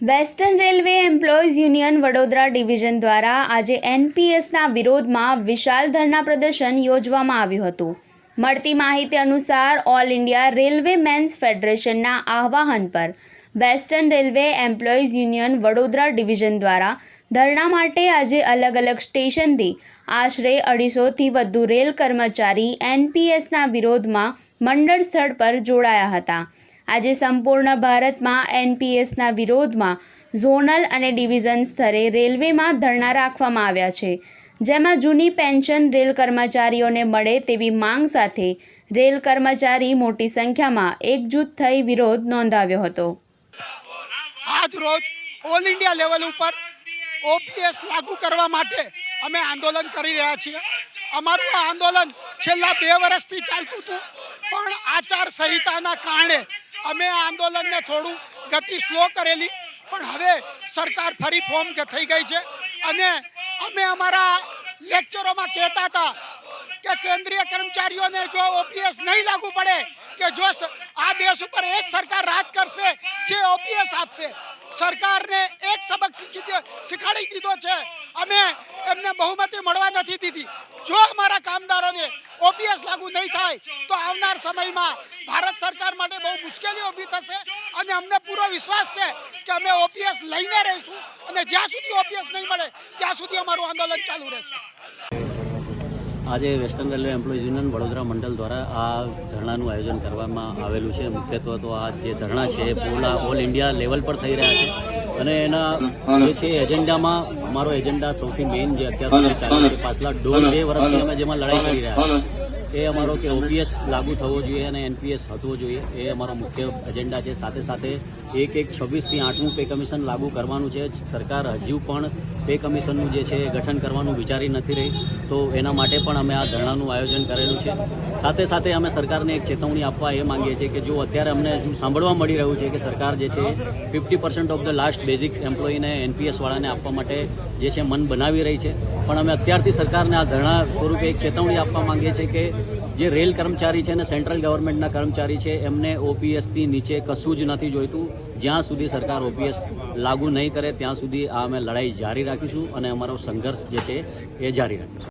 Western railway employees union Vadodara division દ્વારા આજે એનપીએસના વિરોધમાં વિશાલ ધરણા પ્રદર્શન યોજવામાં આવ્યું હતું. મળતી માહિતી અનુસાર, ઓલ ઇન્ડિયા રેલવે મેન્સ ફેડરેશનના આહ્વાન પર western railway employees union Vadodara division દ્વારા ધરણા માટે આજે અલગ અલગ સ્ટેશનથી આશરે અઢીસોથી વધુ રેલ કર્મચારી એનપીએસના વિરોધમાં મંડળ સ્થળ પર જોડાયા હતા. આજે સંપૂર્ણ ભારતમાં એનપીએસના વિરોધમાં ઝોનલ અને ડિવિઝન સ્તરે રેલવેમાં ધરણા રાખવામાં આવ્યા છે, જેમાં જૂની પેન્શન રેલ કર્મચારીઓને મળે તેવી માંગ સાથે રેલ કર્મચારી મોટી સંખ્યામાં એકજૂથ થઈ વિરોધ નોંધાવ્યો હતો. આજ રોજ ઓલ ઇન્ડિયા લેવલ ઉપર ઓપીએસ લાગુ કરવા માટે અમે આંદોલન કરી રહ્યા છીએ. અમારું આંદોલન છેલ્લા બે વર્ષથી ચાલતું હતું, પણ આચાર સંહિતાના કારણે અમે આંદોલનને થોડું ગતિ સ્લો કરેલી, પણ હવે સરકાર ફરી ફોર્મ થઈ ગઈ છે. અને અમે અમારા લેક્ચરોમાં કહેતા હતા કે કેન્દ્રીય કર્મચારીઓને જો ઓપીએસ નહીં લાગુ પડે, કે જો આ દેશ ઉપર એ સરકાર રાજ કરશે જે ઓપીએસ આપશે. સરકારને એક સબક શીખી શીખવાડી દીધો છે. અમે એમને બહુમતી મળવા નથી દીધી. જો અમારા કામદારોને ઓપીએસ લાગુ નહીં થાય, તો આવનાર સમયમાં ભારત સરકાર માટે બહુ મુશ્કેલીઓ ઊભી થશે અને અમને પૂરો વિશ્વાસ છે કે અમે ઓપીએસ લઈને રહીશું અને જ્યાં સુધી ઓપીએસ નહીં મળે, ત્યાં સુધી અમારું આંદોલન ચાલુ રહેશે. આજે western railway employees union Vadodara મંડળ દ્વારા આ ધરણાનું આયોજન કરવામાં આવેલું છે. મુખ્યત્વે તો આ જે ધરણા છે એ પૂર્ણ ઓલ ઇન્ડિયા લેવલ પર થઈ રહ્યા છે. અને એના જે છે એજન્ડામાં અમારો એજન્ડા સૌથી મેઇન જે અત્યાર સુધી ચાલે છે. પાછલા દોઢ બે વર્ષથી અમે જેમાં લડાઈ કરી રહ્યા એ અમારો કે ઓપીએસ લાગુ થવો જોઈએ અને એનપીએસ થવો જોઈએ. એ અમારો મુખ્ય એજન્ડા છે. સાથે સાથે એક એક છવ્વીસથી આઠમું પે કમિશન લાગુ કરવાનું છે. સરકાર હજુ પણ પે કમિશનનું જે છે ગઠન કરવાનું વિચારી નથી રહી. તો એના માટે પણ અમે આ ધરણાનું આયોજન કરેલું છે. સાથે સાથે અમે સરકારને એક ચેતવણી આપવા એ માંગીએ છીએ કે જો અત્યારે અમને હજુ સાંભળવા મળી રહ્યું છે કે સરકાર જે છે fifty percent of the last basic એમ્પ્લોયીને એનપીએસવાળાને આપવા માટે જે છે મન બનાવી રહી છે. પણ અમે અત્યારથી સરકારને આ ધરણા સ્વરૂપે એક ચેતવણી આપવા માંગીએ છીએ કે જે રેલ કર્મચારી છે અને સેન્ટ્રલ ગવર્મેન્ટના કર્મચારી છે, એમને ઓપીએસથી નીચે કશું જ નથી જોઈતું. જ્યાં સુધી સરકાર ઓપીએસ લાગુ નહીં કરે, ત્યાં સુધી આ અમે લડાઈ જારી રાખીશું અને અમારો સંઘર્ષ જે છે, એ જારી રાખીશું.